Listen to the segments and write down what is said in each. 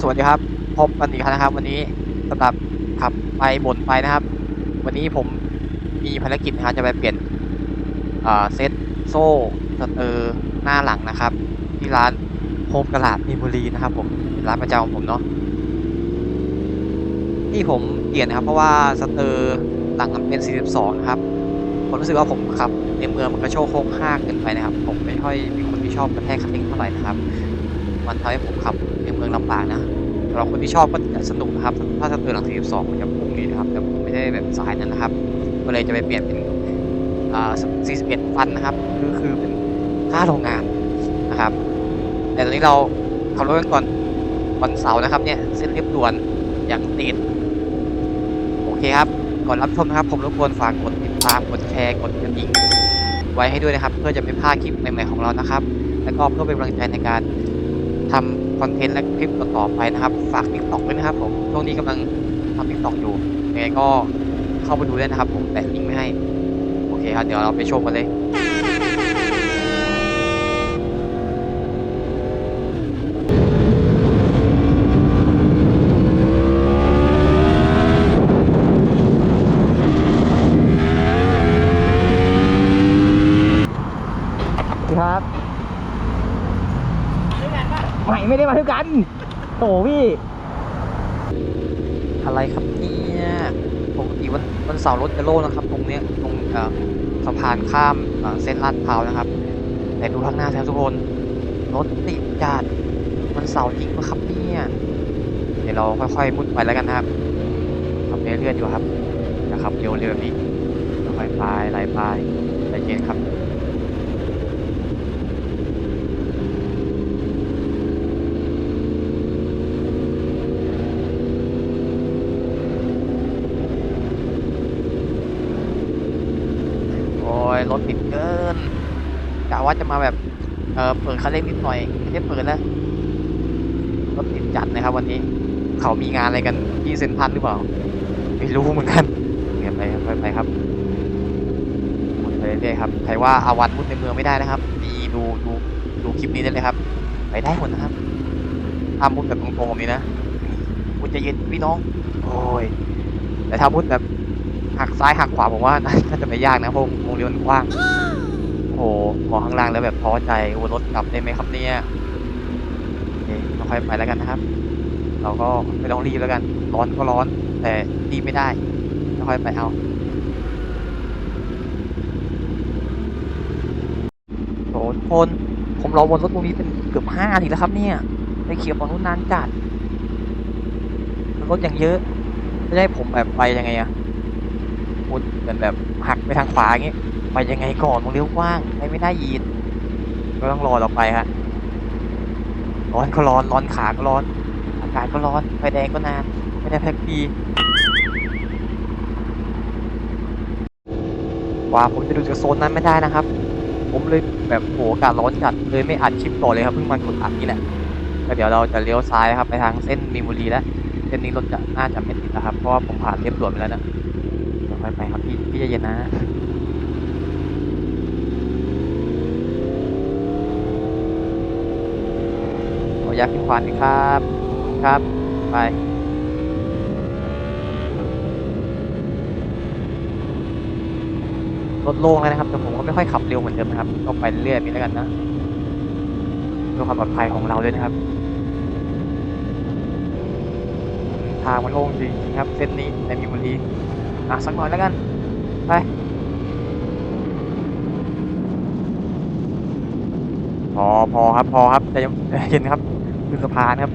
สวัสดีครับ พบกันอีกครั้งนะครับ วันนี้สำหรับขับไปบ่นไปนะครับ วันนี้ผมมีภารกิจนะครับจะไปเปลี่ยนเซ็ตโซ่สเตอร์หน้าหลังนะครับ ที่ร้านโฮมกระลาดมีบุรีนะครับ ผมร้านประจำของผมเนาะที่ผมเปลี่ยนนะครับ เพราะว่าสเตอร์หลังมันเป็น 42 นะครับผมรู้สึกว่าผมขับในเมืองมันกระโชกโค้งห้างเกินไปนะครับ ผมไม่ค่อยเป็นคนที่ชอบกระแทกคันเร่งเท่าไหร่นะครับ มันทำให้ผมขับ เมืองลำบากนะสำหรับคนที่ชอบก็จะสนุกนะครับ ถ้าสเตอหลัง42มันจะพุ่งดีนะครับแต่ผมไม่ได้แบบสายนั้นนะครับ ก็เลยจะไปเปลี่ยนเป็นอ่า41ฟันนะครับ คือคือเป็นค่าโรงงานนะครับ แต่ตอนนี้เราขับรถกันก่อนวันเสาร์นะครับเนี่ยเส้นเรียบด่วนอย่างติดโอเคครับก่อนรับชมนะครับ ผมรบกวนฝากกดติดตามกดแชร์กดกระดิ่งไว้ให้ด้วยนะครับ เพื่อจะไม่พลาดคลิปใหม่ๆของเรานะครับ แล้วก็เพื่อเป็นกำลังใจในการ ทำคอนเทนต์และคลิปต่อไปนะครับ ฝากติ๊กต็อกด้วยนะครับผมช่วงนี้กำลังทำติ๊กต็อกอยู่ยังไงก็เข้าไปดูได้นะครับผมแปะลิงก์ไว้ให้ โอเคครับ เดี๋ยวเราไปชมกันเลย ครับไม่ไม่ได้มาด้วยกันโถพี่ อะไรครับเนี่ยปกติวันวันเสาร์รถจะโล่งนะครับ ตรงเนี้ยตรงสะพานข้ามเส้นลาดพร้าวนะครับแต่ดูข้างหน้าแทบทุกคนรถติดจัดวันเสาร์จริงปะครับเนี่ยเดี๋ยวเราค่อยๆมุดไปแล้วกันนะครับขับเรื่อยๆดีกว่ครับนะครับเร็วๆแบบนี้ค่อยๆไปไหลไปใจเย็นครับ โอ้ยรถติดเกินกะ ว่าจะมาแบบเออเปิดคันเร่งนิดหน่อยไม่ได้เปิดแล้วรถติดจัดนะครับ วันนี้ เขามีงานอะไรกันที่เซนทรัลหรือเปล่าไม่รู้เหมือนกันเงียบไปไปไปครับหมดไปเรื่อยๆครับใครว่าอาวันมุดในเมืองไม่ได้นะครับดีดูดูดูคลิปนี้ได้เลยครับ ไปได้หมดนะครับถ้ามุดแบบตรงๆแบบนี้นะมุดจะเย็นพี่น้อง โอ้ยแต่ถ้ามุดแบบหักซ้ายหักขวาผมว่าน่าจะไม่ยากนะพราะวงเลี้ยวมันกว้าง โอ้โหมองข้างล่างแล้วแบบท้อใจโอ้รถกลับได้ไหมครับเนี่ยโอเคเราค่อยไปแล้วกันนะครับ เราก็ไม่ต้องรีบแล้วกัน ร้อนก็ร้อน แต่รีบไม่ได้ค่อยไปเอาโอ้ทุกคนผมรอบนรถตรงนี้เป็นเกือบห้าทีแล้วครับเนี่ยไปเขียวบอลนู้นนานจัดรถอย่างเยอะจะให้ผมแบบไปยังไงอะมุดเหมือนแบบหักไปทางขวาอย่างงี้ ไปยังไงก่อนวงเลี้ยวกว้างไปไม่ได้ยีดก็ต้องรอต่อไปฮะร้อนก็ร้อนร้อนขาก็ร้อน อากาศก็ร้อนไฟแดงก็นานไม่ได้แพ็คปีว่าผมจะดูจากโซนนั้นไม่ได้นะครับ ผมเลยแบบโหอากาศร้อนจัดเลยไม่อัดคลิปต่อเลยครับเพิ่งมากดอัดนี่แหละก็เดี๋ยวเราจะเลี้ยวซ้ายครับไปทางเส้นมีนบุรีแล้วเส้นนี้รถจะน่าจะไม่ติดนะครับเพราะว่าผมผ่านเรียบด่วนไปแล้วนะไปไปครับพี่พี่ใจเย็นนะ ออนุญาตขึ้นควานหนครับ ครับ ไปรถโล่งแล้วนะครับ แต่ผมก็ไม่ค่อยขับเร็วเหมือนเดิมนะครับก็ไปเรื่อยๆนี้แล้วกันนะเพื่อความปลอดภัยของเราด้วยนะครับ ทางมันโล่งจริงครับ เส้นนี้ในมีนบุรีอะสักหน่อยแล้วกัน ไปพอพอครับพอครับจเย็นใจเย็นครับ ขึ้นสะพานครับ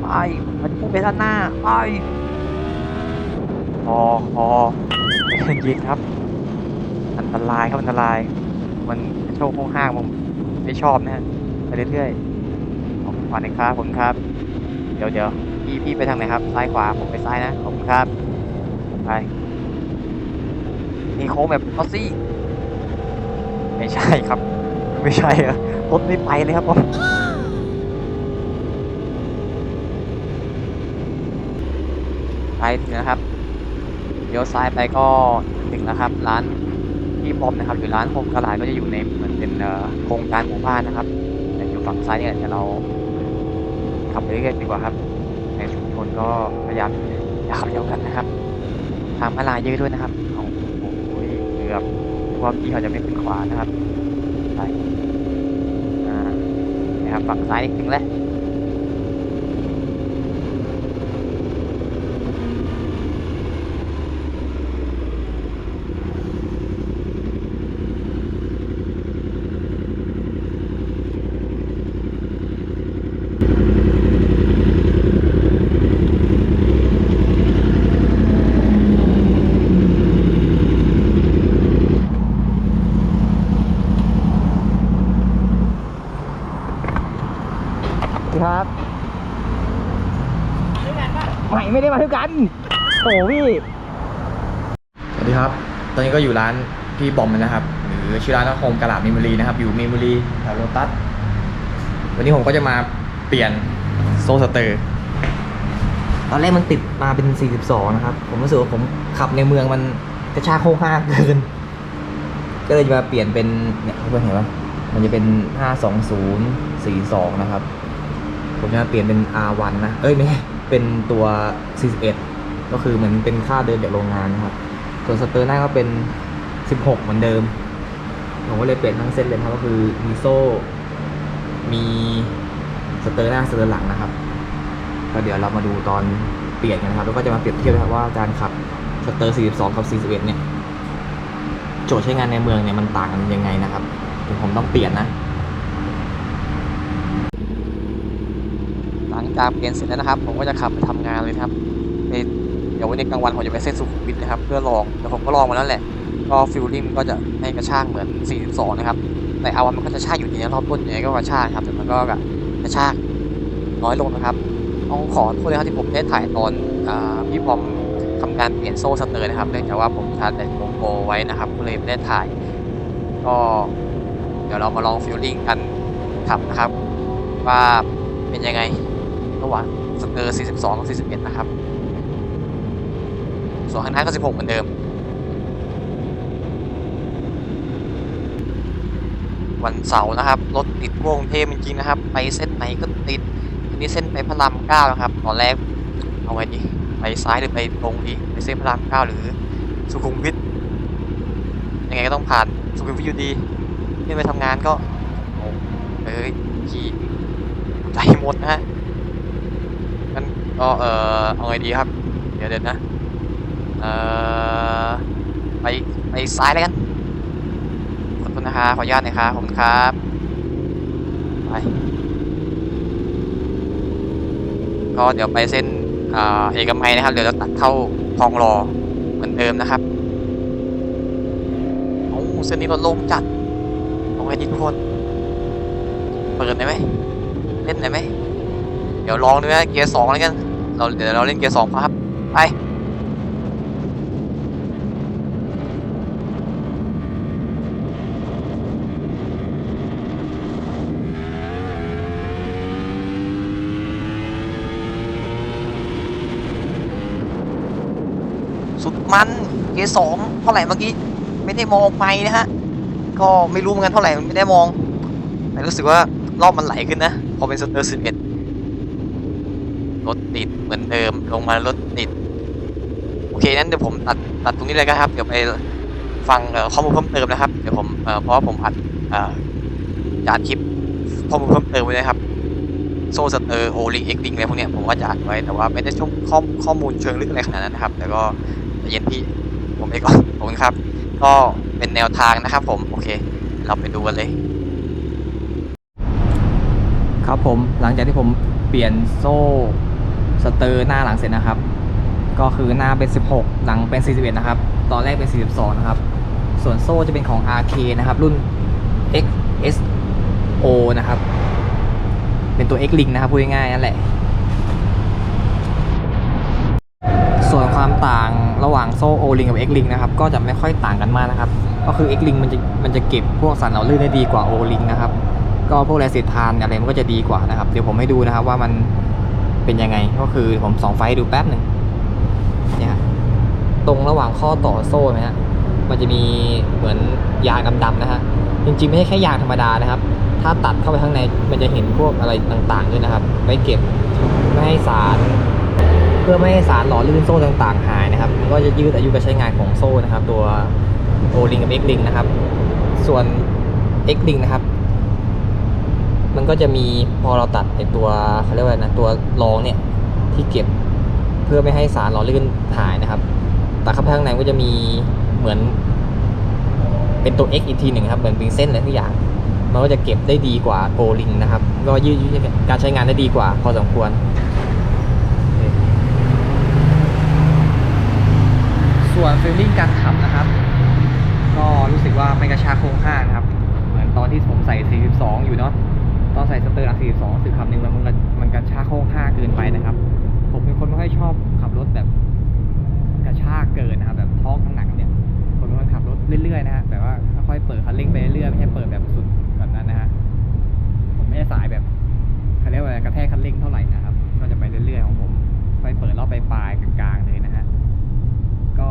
ไปมันพุ่งไปด้านหน้าไปพอพอเย็นครับ อันตรายครับอันตราย มันโชว์โค้งห้างผมไม่ชอบนะฮะไปเรื่อยๆขอบคุณขวาหน่อยครับผมครับ เดี๋ยวเดี๋ยว พี่พี่ไปทางไหนครับ ซ้ายขวา ผมไปซ้ายนะ ขอบคุณครับ ไป นี่โค้งแบบออสซี่ ไม่ใช่ครับ ไม่ใช่อะรถไม่ไปเลยครับผมไปถึงนะครับเลี้ยวซ้ายไปก็ถึงแล้วครับ ร้านพี่บอมนะครับหรือร้านโฮมกระลาดก็จะอยู่ในเหมือนเป็นโครงการหมู่บ้านนะครับ อยู่ฝั่งซ้ายเนี่ยเดี๋ยวเราขับไปเรื่อยๆดีกว่าครับ คนก็พยายามอย่าขับเร็วกันนะครับ ทางมาลายเยอะด้วยนะครับโอ้โหเกือบว่าพี่เขาจะไม่ขึ้นขวานะครับไปนะครับฝั่งซ้ายนี่ถึงแล้ว ครับ ไม่ไม่ได้มาด้วยกันโอ้พี่ สวัสดีครับ ตอนนี้ก็อยู่ร้านพี่บอมนะครับ หรือชื่อร้านว่าโฮมกะลาดเมมโมรีนะครับ อยู่เมมโมรีแถวโลตัส วันนี้ผมก็จะมาเปลี่ยนโซสเตอร์ ตอนแรกมันติดมาเป็น 42 นะครับ ผมรู้สึกว่าผมขับในเมืองมันกระชากโค้งห้างเกิน ก็เลยจะมาเปลี่ยนเป็นเนี่ยเพื่อนเห็นปะมันจะเป็น 52042 นะครับ ผมจะเปลี่ยนเป็น R1 นะ เอ้ยไม่เป็นตัว 41 ก็คือเหมือนเป็นค่าเดิมจากโรงงานนะครับ ส่วนสเตอร์หน้าก็เป็น 16 เหมือนเดิม ผมก็เลยเปลี่ยนทั้งเส้นเลยครับ ก็คือมีโซ่ มีสเตอร์หน้าสเตอร์หลังนะครับ ก็เดี๋ยวเรามาดูตอนเปลี่ยนกันนะครับ แล้วก็จะมาเปรียบเทียบครับว่าการขับสเตอร์ 42 กับ 41 เนี่ย โจทย์ใช้งานในเมืองเนี่ยมันต่างกันยังไงนะครับ ผมต้องเปลี่ยนนะ หลัง จากเปลี่ยนเสร็จแล้วนะครับ ผมก็จะขับไปทำงานเลยครับในเดี๋ยววันนี้กลางวันผมจะไปเส้นสุขุมวิทนะครับ เพื่อลองแต่ผมก็ลองมาแล้วแหละ ก็ฟิลลิ่งก็จะให้กระชากเหมือน 42 นะครับ แต่เอาวันมันก็จะชากอยู่ดีนะรอบต้นยังไงก็กระชากครับแต่มันก็กระชากน้อยลงนะครับต้องขอโทษนะครับที่ผมได้ถ่ายตอนอพี่บอมทำการเปลี่ยนโซ่สเตอร์นะครับเนื่องจากว่าผมชาร์จแบตโกโปรไว้นะครับก็เลยไม่ได้ถ่าย ก็เดี๋ยวเรามาลองฟิลลิ่งกันขับนะครับ ว่าเป็นยังไง ระหว่างสเตอร์42กับ41 นะครับ ส่วนข้างหน้าก็ 16 เหมือนเดิม วันเสาร์นะครับ รถติดวงเทพจริงๆนะครับ ไปเส้นไหนก็ติดทีนี้เส้นไปพระรามเก้านะครับ ตอนแรกเอาไงดีไปซ้ายหรือไปตรงดีไปเส้นพระรามเก้าหรือสุขุมวิทยังไงก็ต้องผ่านสุขุมวิทอยู่ดีนี่ไปทำงานก็โอ้เอ้ยขี่ใจหมดนะฮะ ก็เออเอาไงดีครับ เดี๋ยวเดี๋ยวนะ เออไปไปซ้ายแล้วกันขอบคุณนะคะขออนุญาตน่อยครับขอบคุณครับไปก็เดี๋ยวไปเส้นเอกมัยนะครับเดี๋ยวจะตัดเข้าคลองรอเหมือนเดิมนะครับโอ้เส้นนี้รถโล่งจัดเอาไงดีทุกคนเปิดได้ไหมเล่นได้ไหมเดี๋ยวลองดูนะเกียร์สองแล้วกัน เราเดี๋ยวเราเล่นเกียร์สองครับไปสุดมันเกียร์สองเท่าไหร่เมื่อกี้ไม่ได้มองไปนะฮะ ก็ไม่รู้เหมือนกันเท่าไหร่ไม่ได้มอง แต่รู้สึกว่ารอบมันไหลขึ้นนะ พอเป็นสเตอร์สิบเอ็ด รถติดเหมือนเดิม ลงมารถติด โอเคนั้นเดี๋ยวผมตัดตัดตรงนี้เลยก็ครับ เดี๋ยวไปฟังข้อมูลเพิ่มเติมนะครับ เดี๋ยวผมเพราะผมอัดจัดคลิปข้อมูลเพิ่มเติมไว้นะครับ โซสเตอร์โอลิงเอ็กลิงอะไรพวกเนี้ยผมก็จะอัดไว้ แต่ว่าไม่ได้ช่วงข้อข้อมูลเชิงลึกอะไรขนาดนั้นนะครับ แต่ก็เย็นพี่ผมไปก่อนขอบคุณครับ ก็เป็นแนวทางนะครับผม โอเค เราไปดูกันเลย ครับผมหลังจากที่ผมเปลี่ยนโซ่ สเตอร์หน้าหลังเสร็จนะครับ ก็คือหน้าเป็น 16 หลังเป็น 41 นะครับ ตอนแรกเป็น 42 นะครับ ส่วนโซ่จะเป็นของ RK นะครับ รุ่น XSO นะครับ เป็นตัว X Link นะครับพูดง่ายๆนั่นแหละ ส่วนความต่างระหว่างโซ่ O Link กับ X Link นะครับ ก็จะไม่ค่อยต่างกันมากนะครับ ก็คือ X Link มันจะมันจะเก็บพวกสารเหลาลื่นได้ดีกว่า O Link นะครับ ก็พวกแรสิทานอะไรมันก็จะดีกว่านะครับ เดี๋ยวผมให้ดูนะครับว่ามัน เป็นยังไงก็คือผมส่องไฟดูแป๊บหนึ่งเนี่ยตรงระหว่างข้อต่อโซ่นะฮะมันจะมีเหมือนยางดำๆนะฮะจริงๆไม่ใช่แค่ยางธรรมดานะครับ ถ้าตัดเข้าไปข้างในมันจะเห็นพวกอะไรต่างๆด้วยนะครับไว้เก็บไม่ให้สารเพื่อไม่ให้สารหล่อลื่นโซ่ต่างๆ หายนะครับมันก็จะยืดอายุการใช้งานของโซ่นะครับ ตัวโอลิงกับเอ็กลิงนะครับ ส่วน X ลิงนะครับ มันก็จะมีพอเราตัดไอตัวเขาเรียกว่าอะไรนะตัวรองเนี่ยที่เก็บเพื่อไม่ให้สารหล่อลื่นหายนะครับตัดเข้าไปข้างในก็จะมีเหมือน เป็นตัว X อีกทีหนึ่งครับเหมือนเป็นเส้นอะไรทุกอย่าง มันก็จะเก็บได้ดีกว่าโกลิงนะครับ ก็ยืดการใช้งานได้ดีกว่าพอสมควร ส่วนฟีลลิ่งการขับนะครับ ก็รู้สึกว่าไม่กระชากโครงข้างนะครับ เหมือนตอนที่ผมใส่ 42 อยู่เนาะ ตอนใส่สเตอร์หลัง42สึกขับหนึ่งมันมันมันกระชากโครงข้าเกินไปนะครับ ผมเป็นคนไม่ค่อยชอบขับรถแบบกระชากเกินนะครับ แบบท้องข้างหนังเนี่ยผมเป็นคนขับรถเรื่อยๆนะฮะแบบว่าค่อยเปิดคันเร่งไปเรื่อยไม่ใช่เปิดแบบสุดแบบนั้นนะฮะผมไม่ได้สายแบบเขาเรียกว่ากระแทกคันเร่งเท่าไหร่นะครับ ก็จะไปเรื่อยๆของผมค่อยเปิดรอบไปปลายๆกลางๆเลยนะฮะก็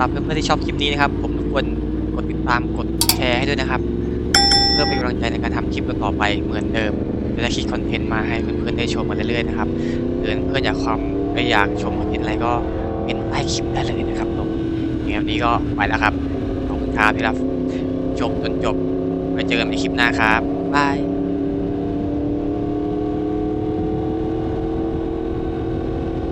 หรับเพื่อนๆที่ชอบคลิปนี้นะครับ ผมรบกวนกดติดตามกดแชร์ให้ด้วยนะครับ เพื่อเป็นกำลังใจในการทำคลิปต่อไปเหมือนเดิมจะได้คิดคอนเทนต์มาให้เพื่อนๆได้ชมกันเรื่อยๆนะครับหรือเพื่อนอยากความไม่อยากชมคอนเทนต์อะไรก็เป็นใต้คลิปได้เลยนะครับผมอย่างวันนี้ก็ไปแล้วครับขอบคุณครับที่รับชมจนจบไว้เจอกันในคลิปหน้าครับบาย